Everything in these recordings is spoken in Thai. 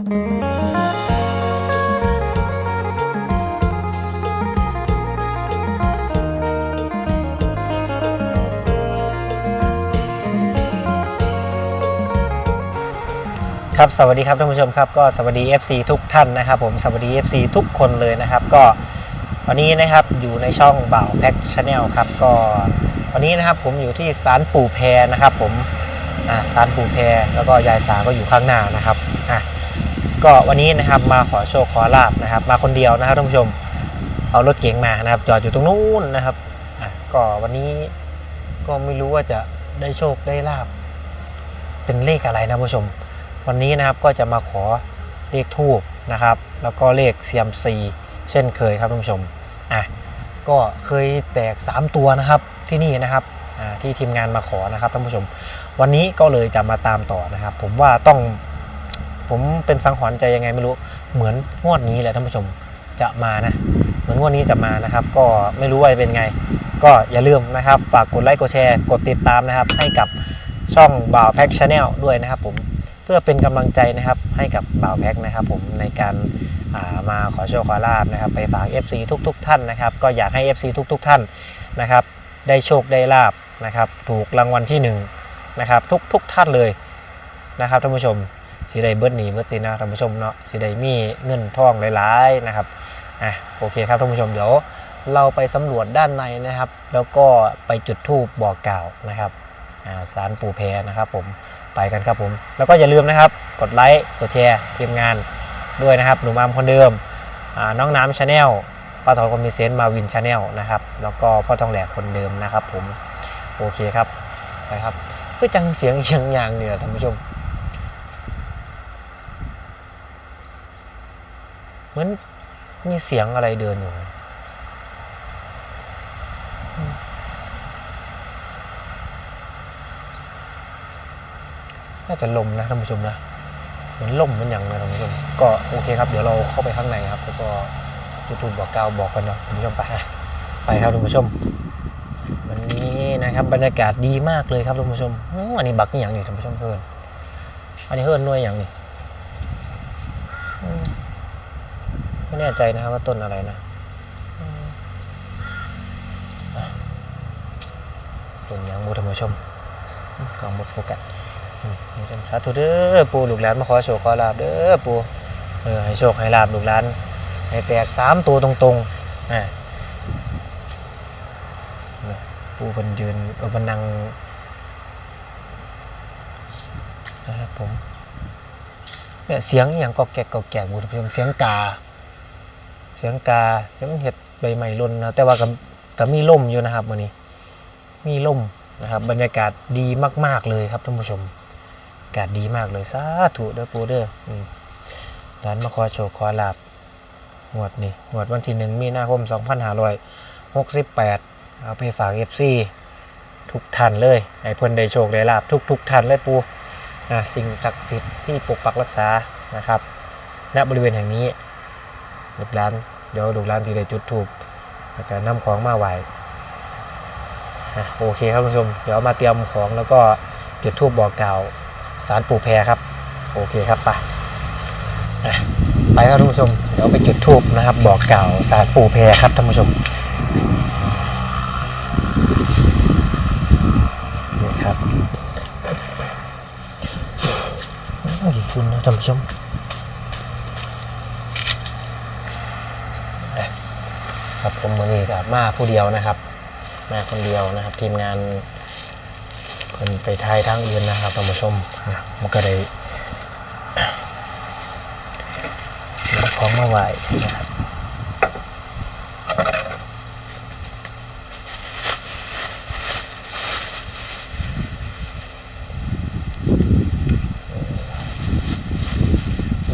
ครับสวัสดีครับท่านผู้ชมครับก็สวัสดี FC ทุกท่านนะครับ ผมสวัสดี FC ทุกคนเลยนะครับ ก็วันนี้นะครับอยู่ในช่องบ่าวแพ็กชาแนลครับก็วันนี้นะครับผมอยู่ที่ศาลปู่แพรนะครับ ผมอ่าศาลปู่แพรแล้วก็ยายสาก็อยู่ข้างหน้านะครับอะ ก็วันนี้นะครับมาขอโชคขอลาบนะครับ มาคนเดียวนะครับท่านผู้ชม เอารถเก๋งมานะครับ จอดอยู่ตรงนู้นนะครับอะก็วันนี้ก็ไม่รู้ว่าจะได้โชคได้ลาบ เป็นเลขอะไรนะผู้ชม วันนี้นะครับก็จะมาขอเลขทูบนะครับ แล้วก็เลขเซียมซีเช่นเคยครับท่านผู้ชมอะก็เคยแตก 3 ตัวนะครับที่นี่นะครับที่ทีมงานมาขอนะครับท่านผู้ชม วันนี้ก็เลยจะมาตามต่อนะครับ ผมว่าต้อง ผมเป็นสังหรณ์ใจยังไงไม่รู้เหมือนงวดนี้แหละท่านผู้ชมจะมานะ เหมือนงวดนี้จะมานะครับ ก็ไม่รู้ว่าเป็นไง ก็อย่าลืมนะครับ ฝากกดไลค์กดแชร์กดติดตามนะครับ ให้กับช่องบ่าวแพ็กชาแนลด้วยนะครับผมเพื่อเป็นกำลังใจนะครับให้กับบ่าวแพ็กนะครับ ผมในการามาขอโชคขอลาบนะครับ ไปฝาก FC ทุกๆท่านนะครับ ก็อยากให้ FC ทุกๆท่านนะครับ ได้โชคได้ลาบนะครับ ถูกรางวัลที่1นะครับทุกๆท่านเลยนะครับท่านผู้ชม สีได้เบิดหนีเบิดสินะท่านผู้ชมเนาะสีได้มีเงินทองหลายๆนะครับอะโอเคครับท่านผู้ชมเดี๋ยวเราไปสำรวจด้านในนะครับ แล้วก็ไปจุดธูปบอกกล่าวนะครับอ่าสารปู่แพรนะครับผมไปกันครับผม แล้วก็อย่าลืมนะครับ กดไลค์กดแชร์ทีมงานด้วยนะครับหนุ่มอามคนเดิมน้องน้ำชาแนลป้าทองคนมีเซนต์มาวินชาแนลนะครับแล้วก็พ่อทองแหลกคนเดิมนะครับผมโอเคครับไปครับเพื่อจังเสียงเอียงยางเนี่ยท่านผู้ชม เห มือนมีเสียงอะไรเดินอยู่ น่าจะลมนะท่านผู้ชมนะ เหมือนลมมันอย่างนะท่านผู้ชม ก็โอเคครับ เดี๋ยวเราเข้าไปข้างในครับ แล้วก็ยูทูบบอกกาวบอกกันเนาะท่านผู้ชมไปอะไปครับท่านผู้ชม วันนี้นะครับบรรยากาศดีมากเลยครับท่านผู้ชม อันนี้บักนี่อย่างนี้ท่านผู้ชมเพิ่อนอันนี้เพิ่นหน่วยอย่างนี่ แน่ใจนะครับว่าต้นอะไรนะต้นยางบูท่านผู้ชมกล่องบดโฟกัสอืมท่านชมสาธุเด้อปูลูกหลานมาขอโชคขอลาบเด้อปูเออให้โชคให้ลาบลูกหลานให้แตกสามตัวตรงๆอ่าเนี่ยปูเป็นยืนเออเป็นนั่งนะครับผมเนี่ยเสียงอย่างก็แกกก็แกกบูท่านผู้ชมเสียงกา เสียงกาเสียงเห็ดใบไม้หล่นนะแต่ว่าก็ก็มีล่มอยู่นะครับวันนี้ มีล่มนะครับบรรยากาศดีมาก ๆเลยครับท่านผู้ชมอากาศดีมากเลยสาธุเด้อปูเด้อร้านมาขอโชคขอลาบงวดนี่งวดวันที่หนึ่งมีนาคม 2568 เอาไปฝากเอฟซีทุกท่านเลยให้เพิ่นได้โชคได้ลาบทุกทุกๆท่านเลยปูอ่าสิ่งศักดิ์สิทธิ์ที่ปกปักรักษานะครับ ณบริเวณแห่งนี้ ลูกหลานเดี๋ยวลูกหลานที่ได้จุดถูกแล้วก็นำของมาไหวโอเคครับคุณผู้ชม เดี๋ยวมาเตรียมของแล้วก็จุดทูบบอกกล่าวสารปู่แพรครับ โอเคครับไปไปครับท่านผู้ชม เดี๋ยวไปจุดทูบนะครับ บอกกล่าวสารปู่แพรครับท่านผู้ชมนี่ครับโอ้ยฝุ่นนะท่านผู้ชมอะครับ ผมวันนี้กับมาผู้เดียวนะครับ มาคนเดียวนะครับ ทีมงานเพิ่นไปทายทางอื่นนะครับท่านผู้ชมนะมันก็ได้นำของมาไหวนะครับ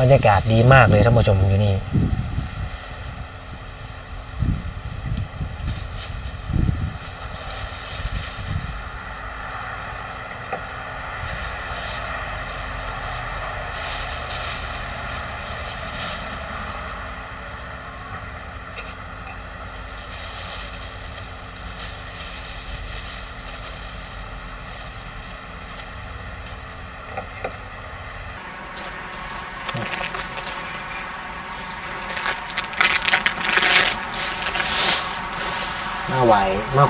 บรรยากาศดีมากเลยท่านผู้ชมอยู่นี่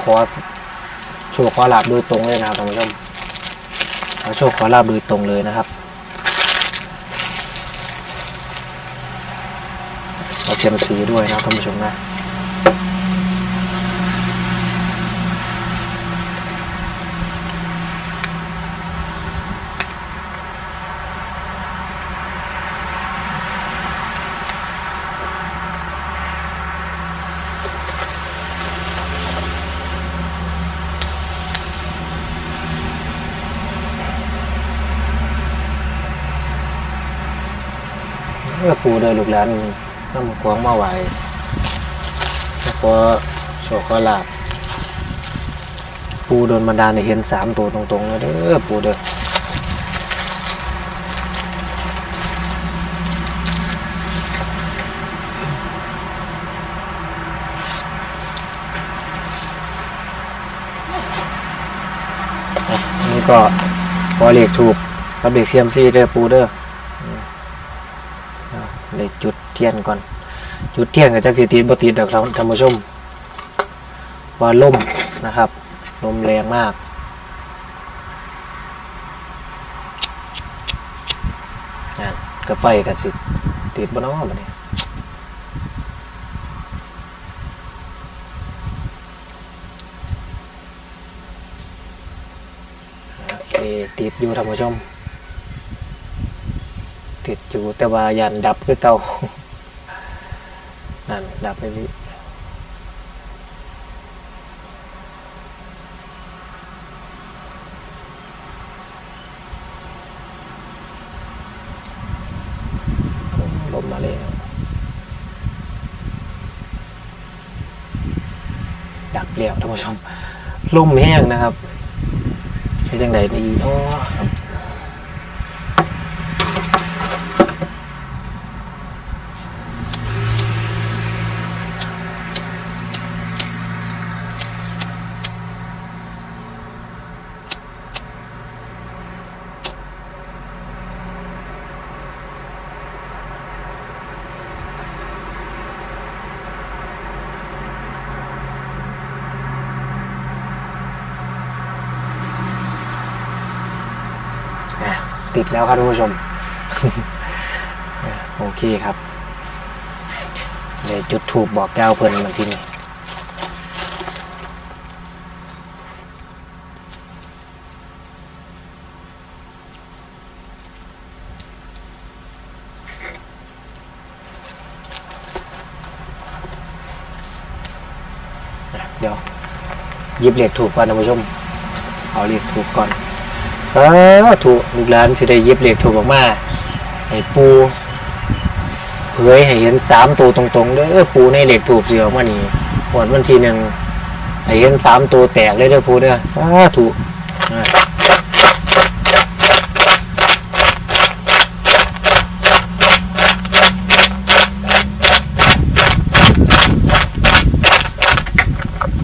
ขอโชว์ขอลาบโดยตรงเลยนะครับท่านผู้ชมขอโชว์ขอลาบโดยตรงเลยนะครับเอเทียมสีด้วยนะท่านผู้ชมนะ ปูเดินลูกหลานน้ำขวางมาไหวแล้วก็โชว์ขอลาบปูโดนบันดาลให้เห็นสามตัวตรงๆเลยเด้อปูเด้อนี่ก็พอเลขถูกกับเด็กเซียมซีเด้อปูเด้อ เทียนก่อนจุดเทียนกับจักสิติดบติดดอกครับท่านผู้ชมว่าลมนะครับลมแรงมากอะกับไฟกับสิติดบ่เน้อบัดนี้โอเคติดอยู่ท่านผู้ชมติดอยู่แต่ว่ายันดับคือเก่า นั่นดับไปพี่ลมมาเลยดับเลี้ยวท่านผู้ชมลมแห้งนะครับเป็นจังไดดีเนาะครับอะ ติดแล้วครับท่านผู้ชม โอเคครับเดี๋ยวจุดถูกบอกดาวเพิ่นมันที่นี่เดี๋ยวยิบเหล็กถูกก่อนท่านผู้ชม เอาเหล็กถูกก่อน สาธุลูกหลานสิได้เย็บเหล็กถูกออกมาให้ปูเผยให้เห็นสามตัวตรงๆเด้อปูในเหล็กถูกเสียออกมานี่หวดวันทีหนึ่งให้เห็นสามตัวแตกเลยเด้อปูเด้อสาธุ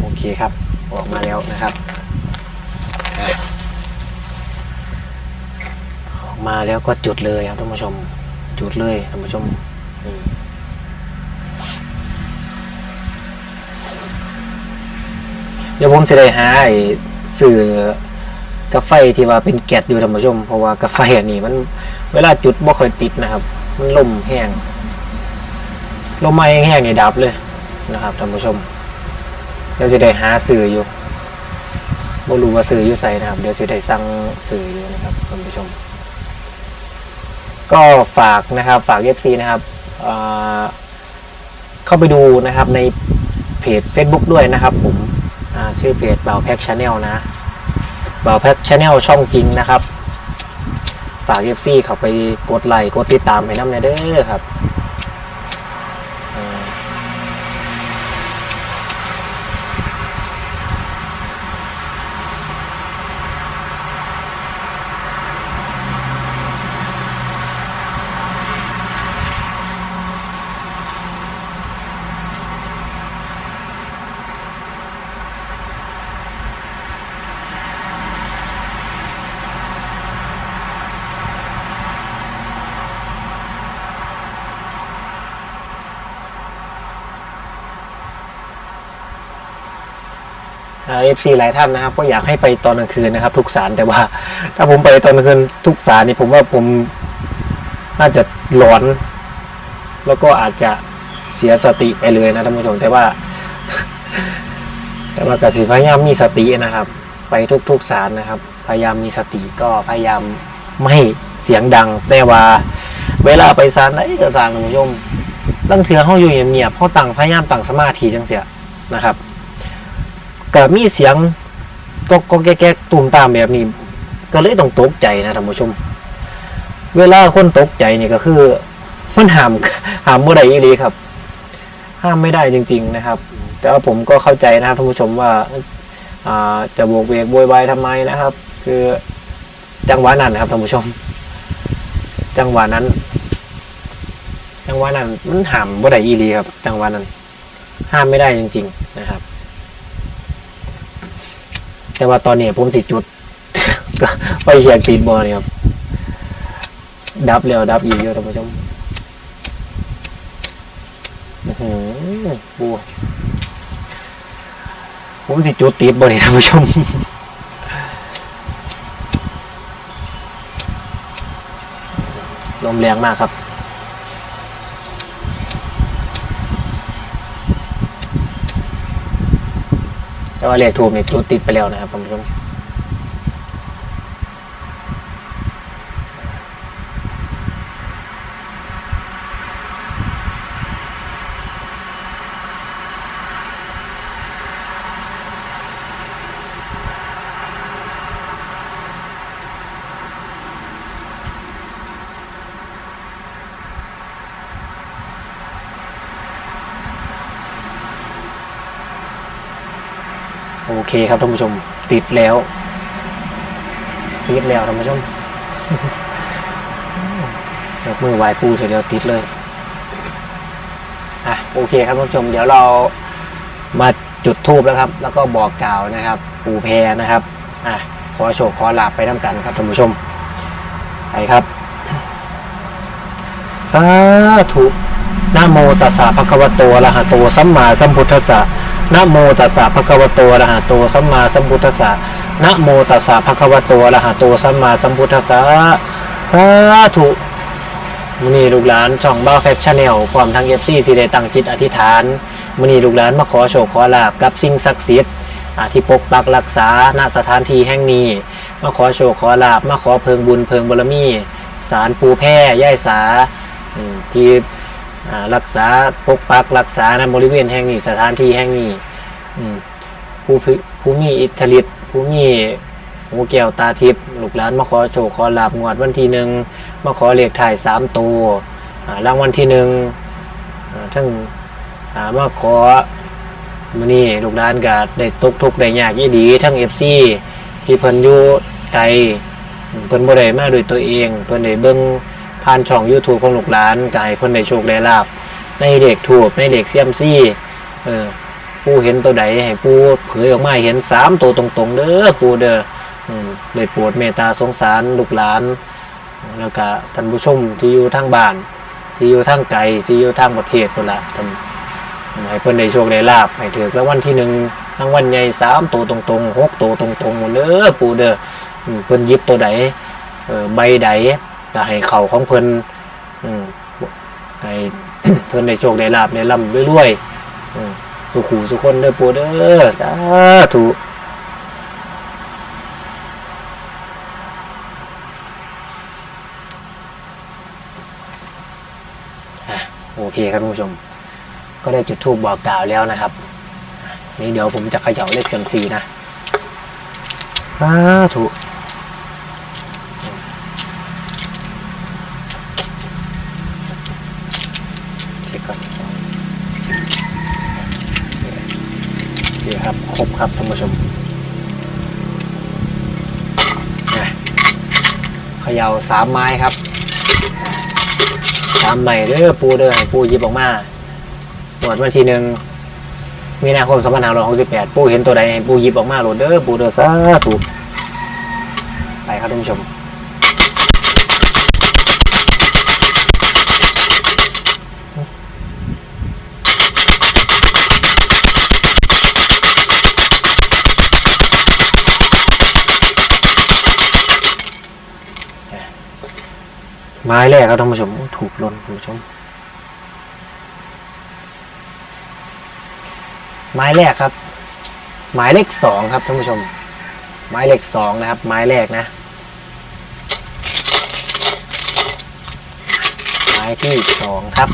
โอเคครับ ออกมาแล้วนะครับอะ ออก มาแล้วก็จุดเลยครับท่านผู้ชม จุดเลยท่านผู้ชมเดี๋ยวผมจะได้หาไอ้สื่อกาแฟที่ว่าเป็นแก๊สอยู่ท่านผู้ชม เพราะว่ากาแฟอันนี้มันเวลาจุดบ่ค่อยติดนะครับ มันล่มแห้งลมไม้แห้งๆนี่ดับเลยนะครับท่านผู้ชมเดี๋ยวจะได้หาสื่ออยู่บ่รู้ว่าสื่ออยู่ใส่นะครับ เดี๋ยวจะได้สั่งสื่ออยู่นะครับท่านผู้ชม ก็ฝากนะครับฝากเยฟซีนะครับเข้าไปดูนะครับในเพจ Facebook ด้วยนะครับผมชื่อเพจเบาแพ็กชาแนลนะเบาแพ็กชาแนลช่องจริงนะครับ ฝากเยฟซีเข้าไปกดไลค์กดติดตามให้น้ำเนเด้อครับ เอฟซีหลายท่านนะครับก็อยากให้ไปตอนกลางคืนนะครับ ทุกสารแต่ว่า ถ้าผมไปตอนกลางคืนทุกสารนี่ผมว่าผมน่าจะหลอน แล้วก็อาจจะเสียสติไปเลยนะท่านผู้ชมแต่ว่า แต่ว่ากสิพยายามมีสตินะครับ ไปทุกๆสารนะครับ พยายามมีสติก็พยายามไม่เสียงดังแต่ว่า เวลาไปสารไหนก็สารท่านผู้ชมตั้งเถือเขาอยู่เงียบๆเขาตั้งพยายามตั้งสมาธิจังเสียนะครับ ก็มีเสียงก็ก็แก๊กตุ่มตามแบบนี้ ก็เลยต้องตกใจนะท่านผู้ชม เวลาคนตกใจนี่ก็คือ มันห้ามห้ามเมื่อใดอีหลีครับ ห้ามไม่ได้จริง ๆนะครับ แต่ว่าผมก็เข้าใจนะครับท่านผู้ชมว่าอาจะโบกเวกโวยวายทำไมนะครับ คือจังหวะนั้นนะครับท่านผู้ชม จังหวะนั้น จังหวะนั้นมันห้ามบ่ได้อีหลีครับ จังหวะนั้น ห้ามไม่ได้จริง ๆ นะครับ แต่ว่าตอนนี้ผมสิจุด ไปเชียร์ตีนบอลนี่ครับ ดับเร็วดับอีกเยอะท่านผู้ชมอื้อหือปูผมสิจุดติดบอลนี่ท่านผู้ชมลมแรงมากครับ แต่ว่าเลขทูบนี่จุดติดไปแล้วนะครับท่านผู้ชม โอเคครับท่านผู้ชม ติดแล้ว ติดแล้วท่านผู้ชมยกมือไหวปูเฉยเดียวติดเลยอะโอเคครับท่านผู้ชม เดี๋ยวเรามาจุดทูบแล้วครับ แล้วก็บอกกล่าวนะครับ ปูแพรนะครับอะขอโชคขอลาบไปน้ำกันครับท่านผู้ชมไปครับสาธุนะโมตัสสะภะคะวะโตอะระหะโตสัมมาสัมพุทธัสสะ นะโมตัสสะภะคะวะโตอะระหะโตสัมมาสัมพุทธัสสะนะโมตัสสะภะคะวะโตอะระหะโตสัมมาสัมพุทธัสสะสาธุมือนี้ลูกหลานช่องบ้าแฟคชั่นแนลพร้อมทั้ง FC ที่ได้ตั้งจิตอธิษฐานมือนี้ลูกหลานมาขอโชคขอลาบกับสิ่งศักดิ์สิทธิ์ที่ปกปักรักษาณสถานที่แห่งนี้ มาขอโชคขอลาบมาขอเพิงบุญเพิงบารมีสารปูแพร่ย่ายสาที่ รักษาปกปักรักษาในบริเวณแห่งนี้สถานที่แห่งนี้ผู้ผู้มีอิทธิฤทธิ์ผู้มีหูแก้วตาทิพย์ลูกหลานมาขอโชคขอลาบงวดวันที่หนึ่งมาขอเลขถ่ายสามตัวรางวัลที่หนึ่งทั้งมาขอมือนี้ลูกหลานก็ได้ตกทุกได้ยากยี่ดี ทั้งเอฟซีที่เพิ่นอยู่ไกลเพิ่นบ่ได้มาโดยตัวเอง เพิ่นได้เบิ่ง ผ่านช่อง YouTube ของลูกหลานก็ให้เพิ่นได้โชคได้ลาบ ในเด็กถูกในเด็กเซียมซี่เออปูเห็นตัวใดให้ปูเผยออกมาเห็นสามตัวตรงๆ เด้อปูเด้อได้โปรดเมตตาสงสารลูกหลาน แล้วก็ท่านผู้ชมที่อยู่ทางบ้าน ที่อยู่ทางไกลที่อยู่ทางประเทศนั่นละท่านให้เพิ่นได้โชคได้ลาบให้ถือรางวัลที่หนึ่งรางวัลใหญ่สามตัวตรงๆหกตัวตรงๆหมดเด้อปูเด้อเพิ่นหยิบตัวใดเออใบใด ก็ให้เข่าของเพิ่นอืมให้เพิ่นได้โชคได้ลาบได้ร่ำรวยๆอืมสุขูสุคนเด้อปูเด้อสาธุโอเคครับท่านผู้ชม ก็ได้จุดทูบบอกกล่าวแล้วนะครับ นี่เดี๋ยวผมจะขย่าเลขเซียมซีนะสาธุเช็คก่อนโอเค ครับครับท่านผู้ชมเขย่าสามไม้ครับสามใหม่เด้อปูเด้อปูยิบออกมาหมวดวันที่หนึ่งมีนาคมสองม่านหลอดของสิบแปดปูเห็นตัวใดปูยิบออกมาโหลดเด้อปูเด้อสาธุไปครับท่านผู้ชม ไม้แรกครับท่านผู้ชมถูกลนท่านผู้ชม ไม้แรกครับ หมายเลขสองครับท่านผู้ชมไม้เลขสองนะครับ ไม้แรกนะไม้ที่สองครับ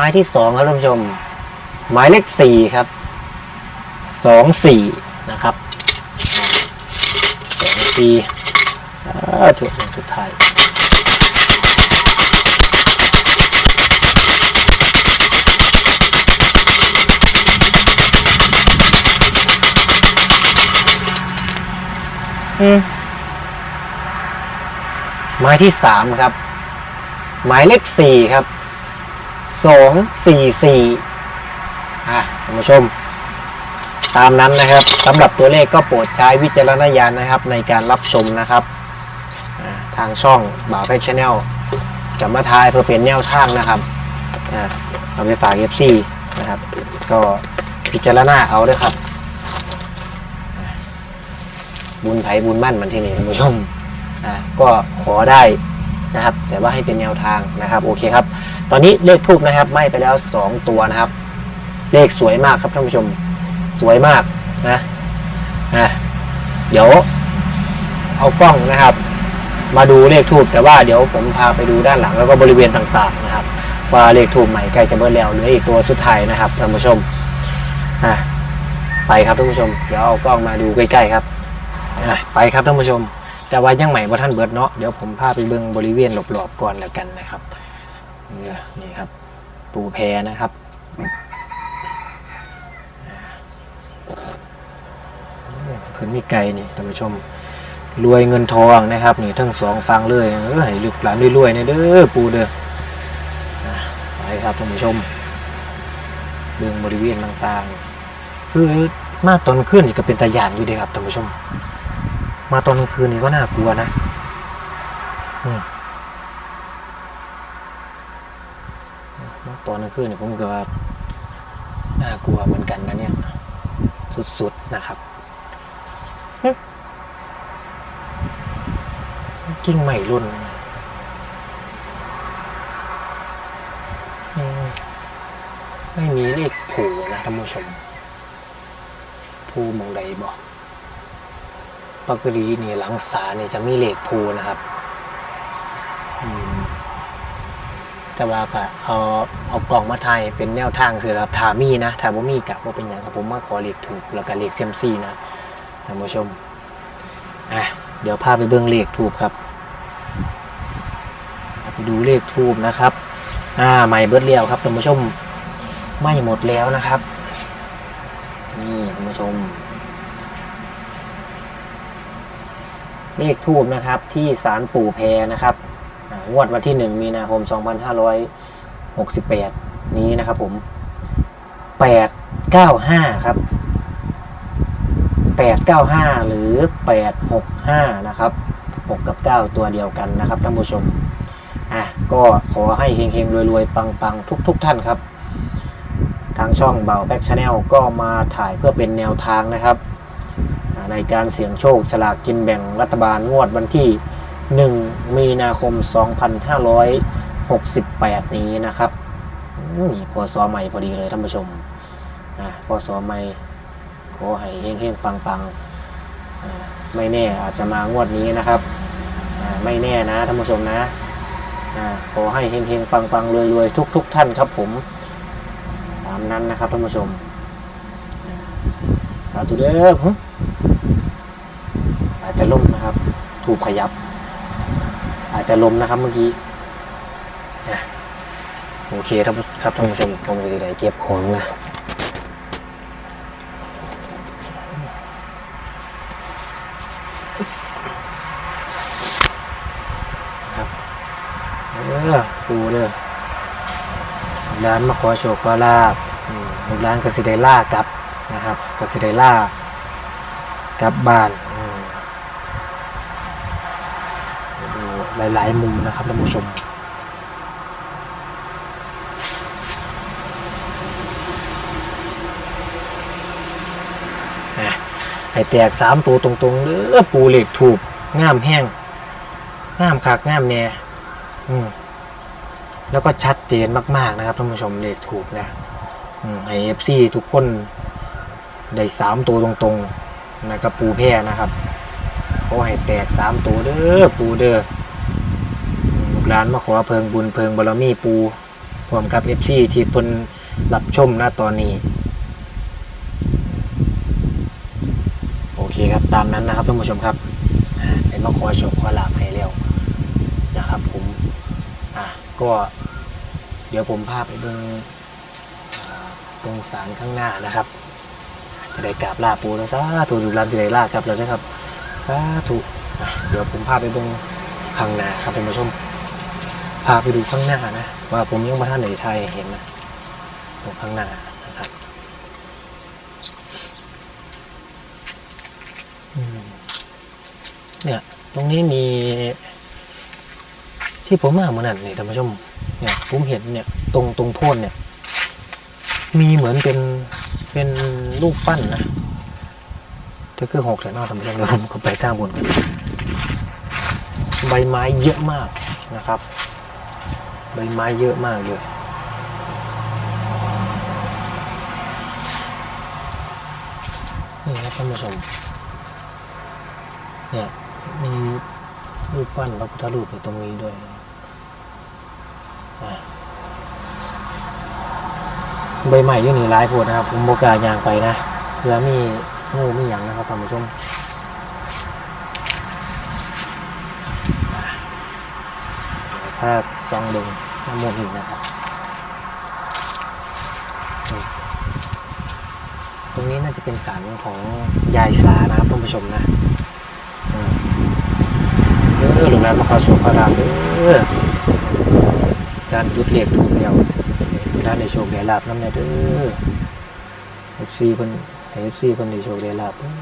ไม้ที่สองครับท่านผู้ชม หมายเลขสี่ครับสองสี่นะครับสองสี่ถูกอันสุดท้ายอืมหมายที่สามครับ หมายเลขสี่ครับ สองสี่สี่อะท่านผู้ชม ตามนั้นนะครับสำหรับตัวเลขก็โปรดใช้วิจารณญาณนะครับในการรับชมนะครับอ่าทางช่องบ่าวเพชรชาแนลจะมาทายเพื่อเป็นแนวทางนะครับอ่าเอาไปฝากเอฟซีนะครับ ก็พิจารณาเอาด้วยครับ บุญไผ่บุญมั่นมันที่นี่ท่านผู้ชมอ่าก็ขอได้ นะครับ แต่ว่าให้เป็นแนวทางนะครับโอเคครับ ตอนนี้เลขทูบนะครับไหม้ไปแล้ว 2 ตัวนะครับ เลขสวยมากครับท่านผู้ชม สวยมากนะนะเดี๋ยวเอากล้องนะครับ มาดูเลขทูบแต่ว่าเดี๋ยวผมพาไปดูด้านหลังแล้วก็บริเวณต่างๆนะครับ ว่าเลขทูบใหม่ใกล้จะเบิดแล้วเหลืออีกตัวสุดท้ายนะครับท่านผู้ชมอะไปครับท่านผู้ชม เดี๋ยวเอากล้องมาดูใกล้ๆครับอะไปครับท่านผู้ชม แต่ว่ายังใหม่ว่าท่านเบิดเนาะเดี๋ยวผมพาไปเบิ่งบริเวณรอบๆก่อนแล้วกันนะครับเนี่ยนี่ครับ ปูแพนะครับพิ่นมีไก่นี่ท่านผู้ชมรวยเงินทองนะครับ นี่ทั้งสองฟังเลยเออให้ลูกหลานรวยๆเนี่ยเด้อปูเด้ออะไปครับท่านผู้ชมเรื่องบริเวณต่างๆ คือมาตอนกลางคืนนี่ก็เป็นตายานอยู่ดีครับท่านผู้ชม มาตอนกลางคืนนี่ก็น่ากลัวนะอมาตอนกลางคืนนี่ผมก็ว่าน่ากลัวเหมือนกันนะเนี่ย สุดๆนะครับกิ่งใหม่รุ่นไม่มีเลขผูนะท่านผู้ชมผูมองใดบอก ปกตินี่หลังสาเนี่ยจะมีเหลขผูนะครับแต่ว่าก็เอาเอากล่องมาไทยเป็นแนวทางสือครับถามีนะถาบ่มีกะว่าเป็นอย่างครับผมมาขอเหลขถูกแล้วก็เหลขเซมซีนะท่านผู้ชมอะเดี๋ยวพาไปเบิ้องเลขทูบครับไปดูเลขทูบนะครับ อ่าใหม่เบิร์ดเลียวครับท่านผู้ชมไม่หมดแล้วนะครับ นี่ท่านผู้ชม เลขทูบนะครับที่ศาลปู่แพนะครับงวดวันที่หนึ่งมีนาคม 2568 นี้นะครับผม 895 ครับ 895 หรือ 865 นะครับ 6 กับ 9 ตัวเดียวกันนะครับท่านผู้ชมอะก็ขอให้เฮงๆ รวยๆ ปังๆ ทุกๆท่านครับ ทางช่องเบาแบ็กชาแนลก็มาถ่ายเพื่อเป็นแนวทางนะครับ ในการเสี่ยงโชคฉลากกินแบ่งรัฐบาลงวดวันที่ 1 มีนาคม 2568 นี้นะครับนี่พอซอใหม่พอดีเลยท่านผู้ชมอะพอซอใหม่ขอให้เฮงๆปังๆอ่าไม่แน่อาจจะมางวดนี้นะครับไม่แน่นะท่านผู้ชมนะขอให้เฮงๆปังๆรวยๆทุก ๆ ท่านครับผมตามนั้นนะครับท่านผู้ชมสาธุเด้อ จะล่มนะครับ ถูกขยับ อาจจะล้มนะครับเมื่อกี้โอเคครับครับท่านผู้ชมผมจะได้เก็บของนะครับเออปูเด้อร้านมาขอโชคขอลาบอืมลูกร้านกสิไดล่ากลับนะครับกสิไดล่ากลับบ้าน หลายๆมุมนะครับท่านผู้ชมไอ้แตกสามตัวตรงๆเด้อปูเหล็กถูกง่ามแห้งง่ามขากง่ามแน่อืแล้วก็ชัดเจนมากๆนะครับท่านผู้ชมเล็กถูกนะไอเอฟซีทุกคนได้สามตัวตรงๆนะกับปูแพรนะครับโอ้ให้แตกสามตัวเด้อปูเด้อ หลานมาขอเพิงบุญเพิงบารมีปูพร้อมกับเอฟซีที่เพิ่นรับชมนะตอนนี้ โอเคครับตามนั้นนะครับท่านผู้ชมครับเป็นมาขอโชคขอลาบให้แล้วนะครับผมอะก็เดี๋ยวผมพาไปเบิ่งตรงศาลข้างหน้านะครับ จะได้กราบลาปูแล้วสาธุดูรันจะได้ลากลับแล้วนะครับสาธุเดี๋ยวผมพาไปเบิ่งข้างหน้าครับท่านผู้ชม พาไปดูข้างหน้านะ ว่าผมยังมาท่านไหนไทยเห็นนะตรงข้างหน้านะครับเนี่ย ตรงนี้มี ที่ผมมาเมื่อนั้นนี่ท่านผู้ชมเนี่ยผมเห็นเนี่ย ตรงตรงโพนเนี่ย มีเหมือนเป็นเป็นรูปปั้นนะถ้าคือหกแถวนอกท่านผู้ชมเดี๋ยวผมก็ไปข้างบนกันใบไม้เยอะมากนะครับ บไม้เยอะมากเลยนี่ครับท่านผู้ชมเนี่ยมีรูปปั้นพระพุทธรูปอยู่ตรงนี้ด้วยใบใหม่ยี่นี่ร้ายโพดนะครับ ผมโมกายางไปนะเพื่อมีงูมีหยังนะครับท่านผู้ชมอะเดี๋ยวถ้าซองลง น้ำมนต์อีกนะครับตรงนี้น่าจะเป็นศาลของยายสานะครับท่านผู้ชมนะอืมเออหลวงนั้นมาขอโชคลาบเออการจุดเรียกถูกแล้วด้านในโชคได้ลาบน้ำเนี่ยเด้อเอฟซีเพิ่นให้เอฟซีเพิ่นโชคได้ลาบเด้อ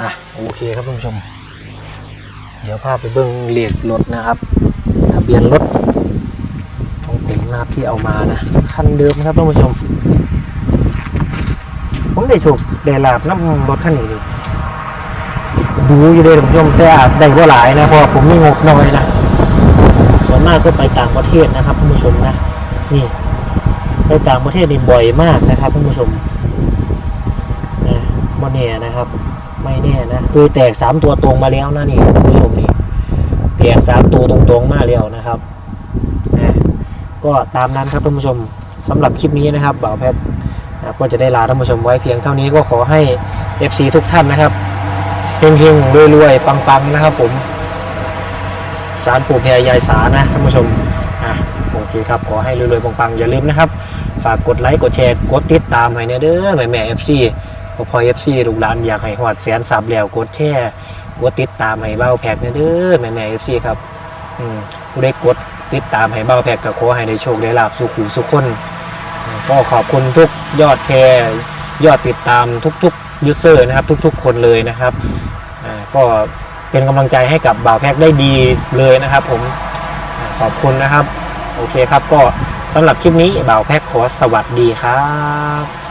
อะโอเคครับท่านผู้ชม เดี๋ยวพาไปเบิ่งเลขรถนะครับทะเบียนรถของผมนะครับที่เอามานะคันเดิมครับท่านผู้ชม ผมได้โชคได้ลาบน้ำรถคันนี้ดิดูอยู่เลยท่านผู้ชมแต่อาจได้ก็หลายนะเพราะผมมีงบน้อยนะส่วนมากก็ไปต่างประเทศนะครับท่านผู้ชมนะนี่ไปต่างประเทศนี่บ่อยมากนะครับท่านผู้ชมนะบ่แน่นะครับ ไม่แน่นะเคือแตกสามตัวตรงมาแล้วนะนี่ท่านผู้ชม แตกสามตัวตรงๆมาแล้วนะครับนะก็ตามนั้นครับท่านผู้ชมสำหรับคลิปนี้นะครับบ่าวแพทย์นะก็จะได้ลาท่านผู้ชมไว้เพียงเท่านี้ก็ขอให้ FC ทุกท่านนะครับเฮงๆรวยๆปังๆนะครับ ผมสารปู่พญายายสานะท่านผู้ชมอะโอเคครับขอให้รวยๆปังๆอย่าลืมนะครับ ฝากกดไลค์กดแชร์กดติดตามให้เนี่ยเด้อแม่แม่ FC พอพอ FC ลูกหลานอยากให้หอดแสนสับแล้วกดแชร์ กดติดตามให้เบ้าแพกเนี่ยเด้อแม่แม่ FC ครับ อืมผู้ได้กดติดตามให้เบ้าแพกก็ขอให้ได้โชคได้ลาบสุขุสุขคนก็ขอบคุณทุกยอดแชร์ ยอดติดตามทุกๆยูเซอร์นะครับ ทุก ๆ คนเลยนะครับอ่าก็เป็นกำลังใจให้กับบ่าวแพกได้ดีเลยนะครับ ผมขอบคุณนะครับ โอเคครับก็สำหรับคลิปนี้บ่าวแพ็กขอสวัสดีครับ